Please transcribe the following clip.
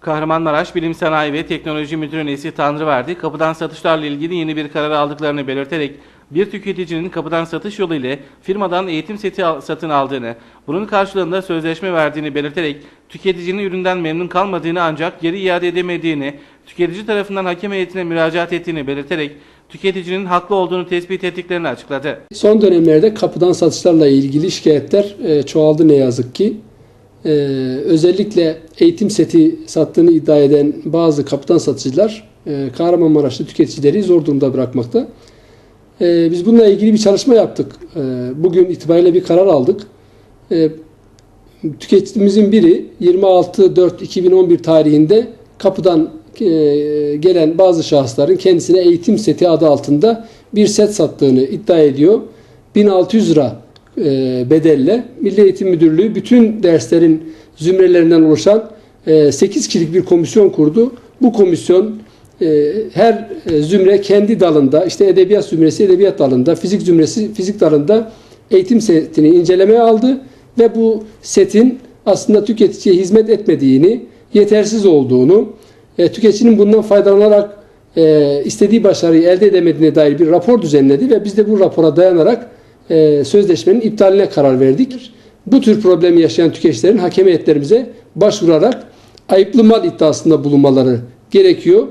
Kahramanmaraş Bilim Sanayi ve Teknoloji Müdürü Nesih Tanrıverdi, kapıdan satışlarla ilgili yeni bir karar aldıklarını belirterek bir tüketicinin kapıdan satış yolu ile firmadan eğitim seti satın aldığını, bunun karşılığında sözleşme verdiğini belirterek tüketicinin üründen memnun kalmadığını ancak geri iade edemediğini, tüketici tarafından hakem heyetine müracaat ettiğini belirterek tüketicinin haklı olduğunu tespit ettiklerini açıkladı. Son dönemlerde kapıdan satışlarla ilgili şikayetler e, çoğaldı ne yazık ki. E, özellikle eğitim seti sattığını iddia eden bazı kapıdan satıcılar e, Kahramanmaraşlı tüketicileri zor durumda bırakmakta. E, biz bununla ilgili bir çalışma yaptık. E, bugün itibariyle bir karar aldık. E, tüketicimizin biri 26.4.2011 tarihinde kapıdan e, gelen bazı şahısların kendisine eğitim seti adı altında bir set sattığını iddia ediyor. 1600 lira bedelle Milli Eğitim Müdürlüğü bütün derslerin zümrelerinden oluşan e, 8 kişilik bir komisyon kurdu. Bu komisyon e, her e, zümre kendi dalında işte edebiyat zümresi edebiyat dalında, fizik zümresi fizik dalında eğitim setini incelemeye aldı ve bu setin aslında tüketiciye hizmet etmediğini, yetersiz olduğunu, e, tüketicinin bundan faydalanarak e, istediği başarıyı elde edemediğine dair bir rapor düzenledi ve biz de bu rapora dayanarak e, sözleşmenin iptaline karar verdik. Bu tür problemi yaşayan tüketicilerin hakem heyetlerimize başvurarak ayıplı mal iddiasında bulunmaları gerekiyor.